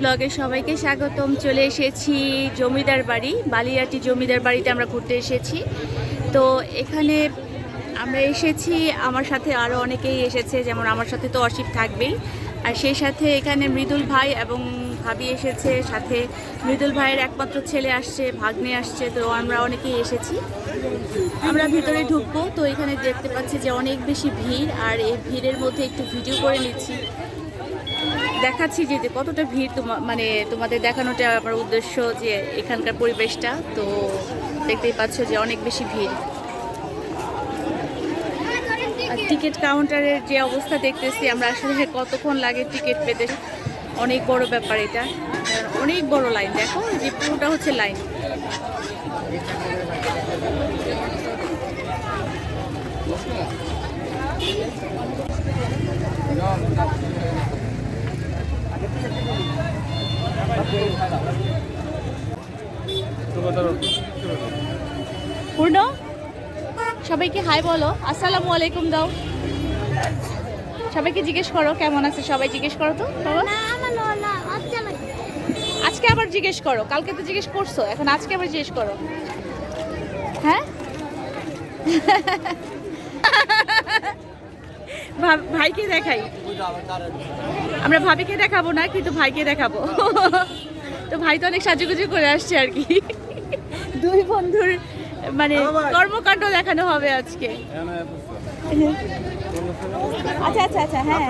ব্লগে সবাইকে স্বাগতম। চলে এসেছি জমিদার বাড়ি, বালিয়াটি জমিদার বাড়িতে আমরা ঘুরতে এসেছি। তো এখানে আমরা এসেছি, আমার সাথে আরও অনেকেই এসেছে, যেমন আমার সাথে তো অসিত থাকবেই। আর সেই সাথে এখানে মৃদুল ভাই এবং ভাবি এসেছে, সাথে মৃদুল ভাইয়ের একমাত্র ছেলে আসছে, ভাগ্নে আসছে, তো আমরা অনেকেই এসেছি। আমরা ভিতরে ঢুকবো, তো এখানে দেখতে পাচ্ছি যে অনেক বেশি ভিড়, আর এই ভিড়ের মধ্যে একটু ভিডিও করে নিচ্ছি। দেখাচ্ছি যে যে কতটা ভিড় তোমা মানে তোমাদের দেখানোটা আমার উদ্দেশ্য যে এখানকার পরিবেশটা। তো দেখতেই পাচ্ছ যে অনেক বেশি ভিড়। আর টিকিট কাউন্টারের যে অবস্থা দেখতেছি, আমরা আসলে কতক্ষণ লাগে টিকিট পেতে? অনেক বড় ব্যাপার এটা। অনেক বড় লাইন, দেখো যে পুরোটা হচ্ছে লাইন। পূর্ণ? সবাইকে হাই বলো। আসসালামু আলাইকুম দাও। সবাইকে জিজ্ঞেস করো কেমন আছে? সবাই জিজ্ঞেস করো তো আজকে আবার জিজ্ঞেস করো কালকে তো জিজ্ঞেস করছ এখন আজকে আবার জিজ্ঞেস করো। হ্যাঁ? ভাইকে দেখাই। আমরা ভাবিকে দেখাবো না কিন্তু ভাইকে দেখাবো। তো ভাই তো অনেক সাজুগুজু করে আসছে আর কি। দুই বন্ধুর মানে কর্মকাণ্ড দেখানো হবে আজকে। আচ্ছা আচ্ছা আচ্ছা হ্যাঁ।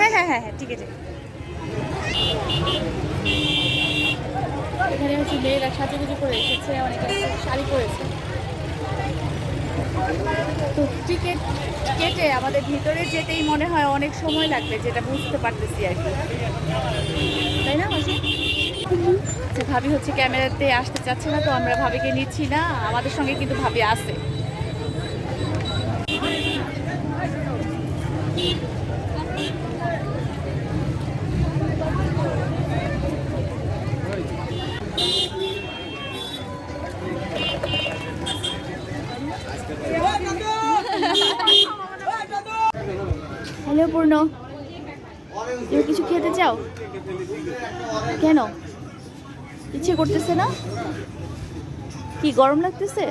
হ্যাঁ হ্যাঁ হ্যাঁ হ্যাঁ ঠিক আছে। এখানে হচ্ছে মেয়েরা সাজুগুজু করে এসেছে অনেকে শাড়ি পরেছে। তো টিকিট কেটে আমাদের ভিতরে যেতেই মনে হয় অনেক সময় লাগবে, যেটা বুঝতে পারতেছি আর কি। তাই না, মাসি? ভাবি হচ্ছে ক্যামেরাতে আসতে চাচ্ছে না, তো আমরা ভাবিকে নিচ্ছি না। আমাদের সঙ্গে কিন্তু ভাবি আছে হ্যালো পূর্ণ তুমি কিছু খেতে চাও কেন? ইচ্ছে করতেছে না? কি গরম লাগতেছে?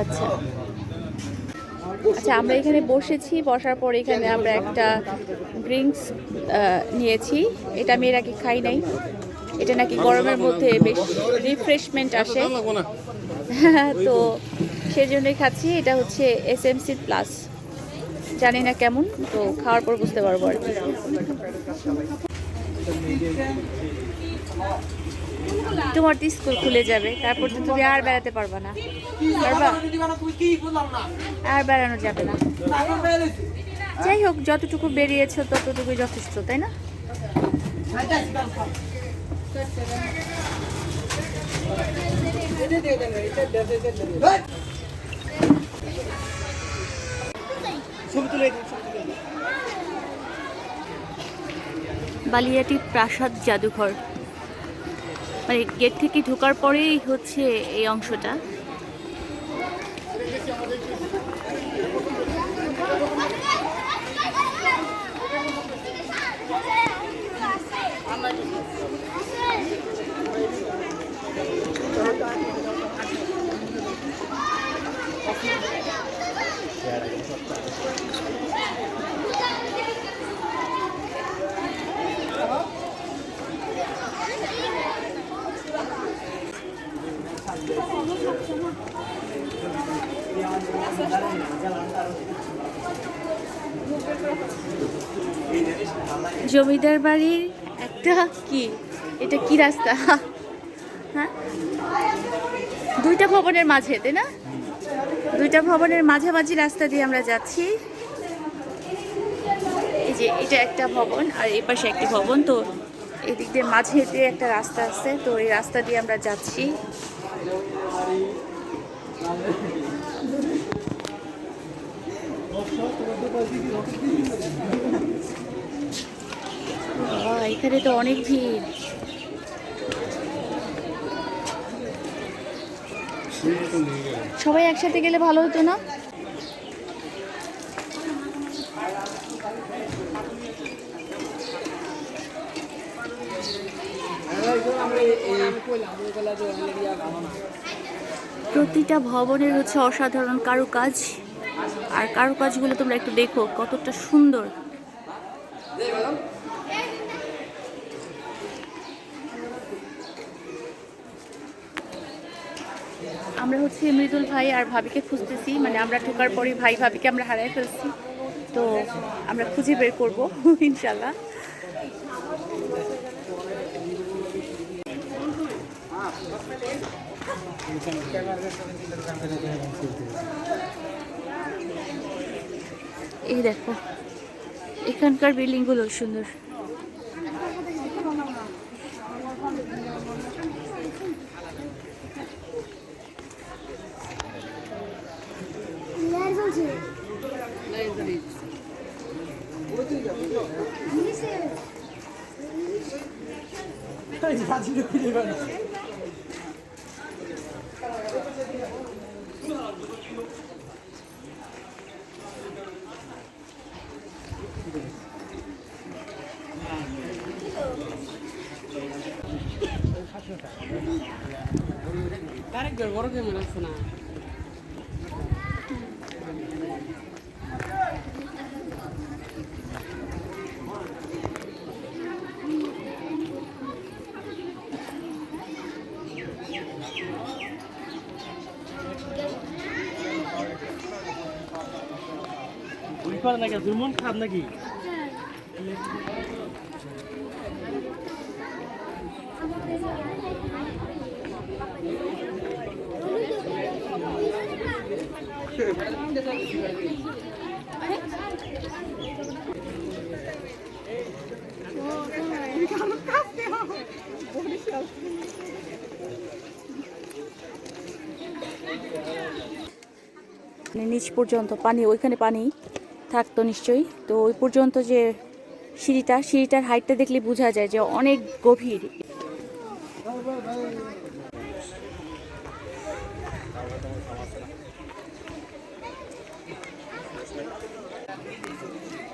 আচ্ছা। আচ্ছা আমরা এখানে বসেছি বসার পর এখানে আমরা একটা ড্রিঙ্কস নিয়েছি। এটা আমি এর আগে খাই নাই। এটা নাকি গরমের মধ্যে বেশ রিফ্রেশমেন্ট আসে। তো সেজন্যই খাচ্ছি। এটা হচ্ছে এস এম সি প্লাস জানি না কেমন, তো খাওয়ার পর বুঝতে পারব আর কি। তোমার তো স্কুল খুলে যাবে, তারপর তো তুমি আর বেড়াতে পারবা না। আর বেড়ানো যাবে না। যাই হোক, যতটুকু বেরিয়েছো, ততটুকুই যথেষ্ট, তাই না? বালিয়াটি প্রাসাদ জাদুঘর। মানে গেট থেকে ঢোকার পরেই হচ্ছে এই অংশটা। জমিদার বাড়ির একটা কি? এটা কি রাস্তা? হ্যাঁ? দুইটা ভবনের মাঝে, তাই না? দুইটা ভবনের মাঝামাঝি রাস্তা দিয়ে আমরা যাচ্ছি। এই যে এটা একটা ভবন আর এই পাশে একটি ভবন, তো এদিক দিয়ে মাঝে দিয়ে একটা রাস্তা আছে, তো এই রাস্তা দিয়ে আমরা যাচ্ছি। এখানে তো অনেক ভিড়। সবাই একসাথে গেলে ভালো হতো না? প্রতিটা ভবনের হচ্ছে অসাধারণ কারুকাজ। আর কারুকাজগুলো তোমরা একটু দেখো, কতটা সুন্দর। আমরা হচ্ছে মৃদুল ভাই আর ভাবিকে খুঁজতেছি মানে আমরা ঢোকার পরই ভাই ভাবিকে আমরা হারাই ফেলছি। তো আমরা খুঁজে বের করব ইনশাল্লাহ এই দেখো, এখানকার বিল্ডিংগুলো সুন্দর। আরেকবার বড় ক্যামেরা আছে না নাকি তোর মন খারাপ নাকি নিচ পর্যন্ত পানি, ওইখানে পানি থাকতো নিশ্চয়ই। তো ওই পর্যন্ত যে সিঁড়িটা, সিঁড়িটার হাইটটা দেখলে বোঝা যায় যে অনেক গভীর।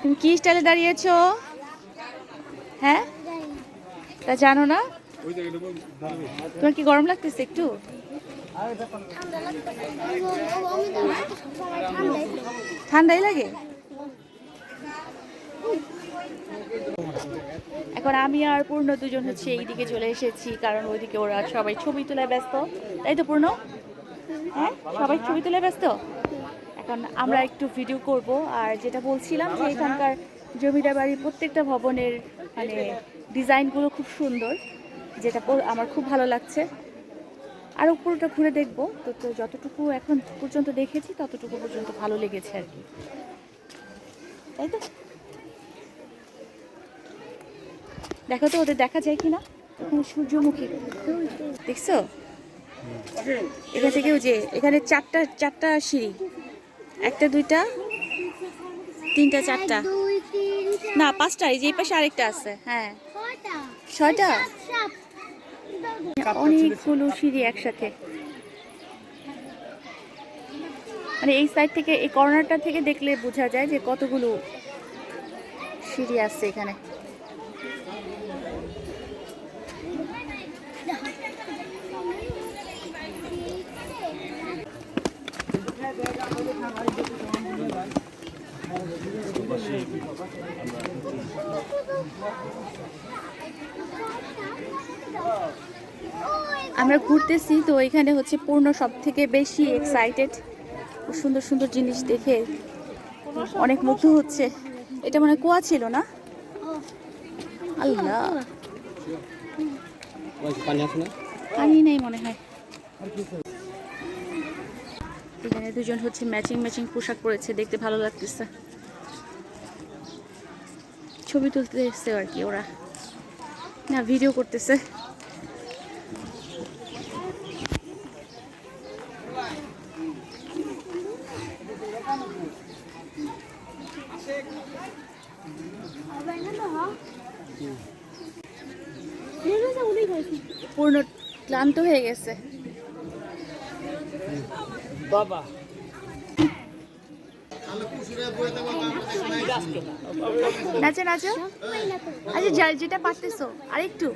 তুমি কি স্টাইলে দাঁড়িয়েছো? হ্যাঁ? তা জানো না? তোমার কি গরম লাগতেছে একটু? ঠান্ডাই লাগে? এখন আমি আর পূর্ণ দুজন হচ্ছে এই দিকে চলে এসেছি, কারণ ওইদিকে ওরা সবাই ছবি তোলায় ব্যস্ত। তাই তো, পূর্ণ? হ্যাঁ? সবাই ছবি তোলায় ব্যস্ত? এখন আমরা একটু ভিডিও করব। আর যেটা বলছিলাম যে এখানকার জমিদার বাড়ির প্রত্যেকটা ভবনের মানে ডিজাইনগুলো খুব সুন্দর, যেটা আমার খুব ভালো লাগছে। আর পুরোটা ঘুরে দেখব। তো যতটুকু এখন পর্যন্ত দেখেছি, ততটুকু পর্যন্ত ভালো লেগেছে আর কি। তাই তো? দেখো তো, ওদের দেখা যায় কিনা? এখানে সূর্যমুখী। দেখছ? এখান থেকেও যে, এখানে চারটা চারটা সিঁড়ি। একটা দুইটা? তিনটা চারটা? না পাঁচটা এই যে এই পাশে আরেকটা আছে হ্যাঁ। ছয়টা। অনেকগুলো সিঁড়ি একসাথে। মানে এই সাইড থেকে এই কর্নারটা থেকে দেখলে বোঝা যায় যে কতগুলো সিঁড়ি আছে এখানে। আমরা ঘুরতেছি, তো এখানে হচ্ছে পূর্ণ সব থেকে বেশি এক্সাইটেড সুন্দর সুন্দর জিনিস দেখে অনেক মুগ্ধ হচ্ছে। এটা মনে কুয়া ছিল না? আল্লাহ। পানি নেই মনে হয়। এখানে দুজন হচ্ছে ম্যাচিং ম্যাচিং পোশাক পরেছে, দেখতে ভালো লাগতেছে। ছবি তুলতে এসছে আর কি ওরা। না ভিডিও করতেছে হবে না তো হ্যাঁ নেবে যা উড়ে গেছে পূর্ণ ক্লান্ত হয়ে গেছে। বাবা। নাচো নাচো? আচ্ছা যা যেটা পারতেছো আরেকটু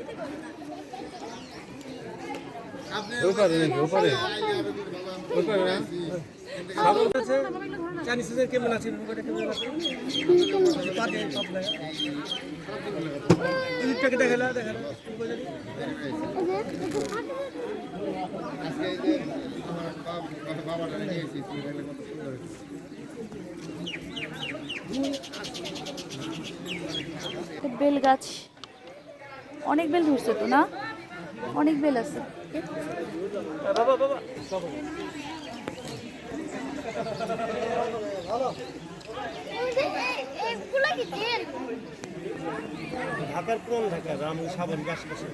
লাগে ইউটিউবটাকে দেখালা দেখালা বেল গাছ। অনেক বেল ধরছে তো, না? অনেক বেল আছে। বাবা বাবা। ঢাকার কোন ঢাকা রাম সাবন গাছ বসে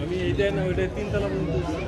আমি এইটা না ওইটা তিনতলা পর্যন্ত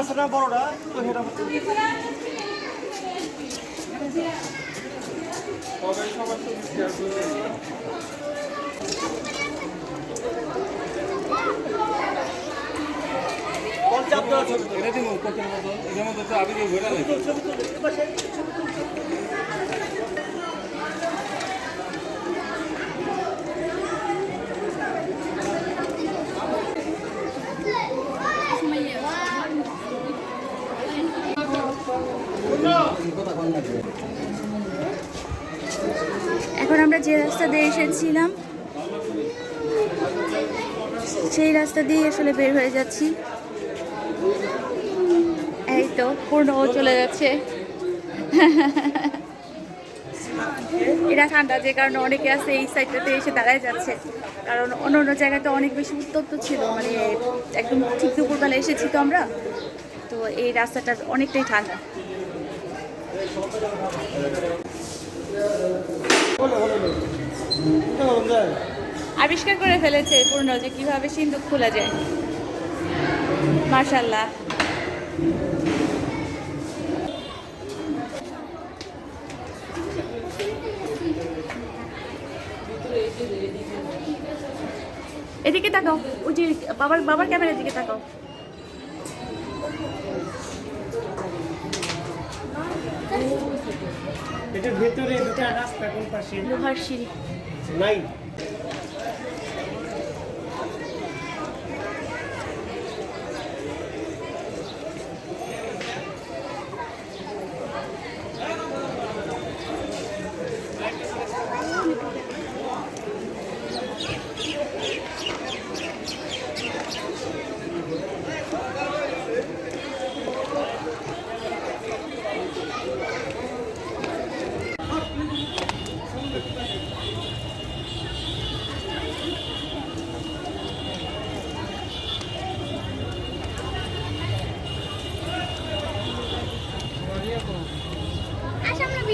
আছে না বড়টা? তো সেটা এটা দিন উপরের মতো এটার মতো তো ঘোরা এখন আমরা যে রাস্তা দিয়ে এসেছিলাম, সেই রাস্তা দিয়ে আসলে বের হয়ে যাচ্ছি। এই তো, পূর্ণ চলে যাচ্ছে। এটা ঠান্ডা, যে কারণে অনেকে আছে এই সাইডটাতে এসে দাঁড়ায় যাচ্ছে। কারণ অন্য অন্য জায়গাতে অনেক বেশি উত্তপ্ত ছিল মানে একদম ঠিক দুপুরবেলা এসেছি তো আমরা। তো এই রাস্তাটা অনেকটাই ঠান্ডা। আবিষ্কার করে ফেলেছে পূর্ণ যে কীভাবে সিন্ধুক খোলা যায়। মার্শাল্লাহ এদিকে তাকাও, ওই যে বাবার বাবার ক্যামেরার দিকে তাকাও। এটার ভেতরে দুটা রাস্তা কোন পাশে? লোহার সিঁড়ি। নাই?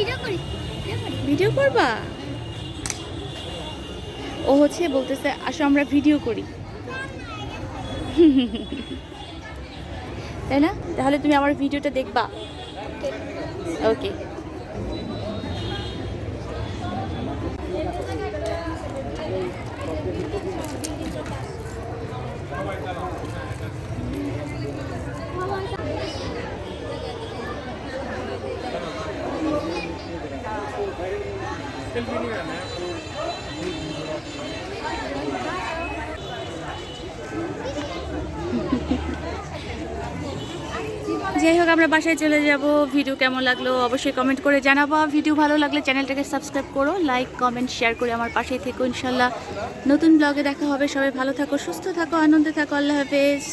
ভিডিও করি ভিডিও করবা? ও হচ্ছে বলতেছে আসো আমরা ভিডিও করি। তাই না? তাহলে তুমি আমার ভিডিওটা দেখবা। ওকে যাই হোক, আমরা বাসায় চলে যাব। ভিডিও কেমন লাগল অবশ্যই কমেন্ট করে জানাব। ভিডিও ভালো লাগলে চ্যানেলটাকে সাবস্ক্রাইব করো লাইক কমেন্ট শেয়ার করে আমার পাশেই থেকো ইনশাল্লাহ। নতুন ব্লগে দেখা হবে। সবাই ভালো থাকো, সুস্থ থাকো, আনন্দে থাকো। আল্লাহ হাফেজ।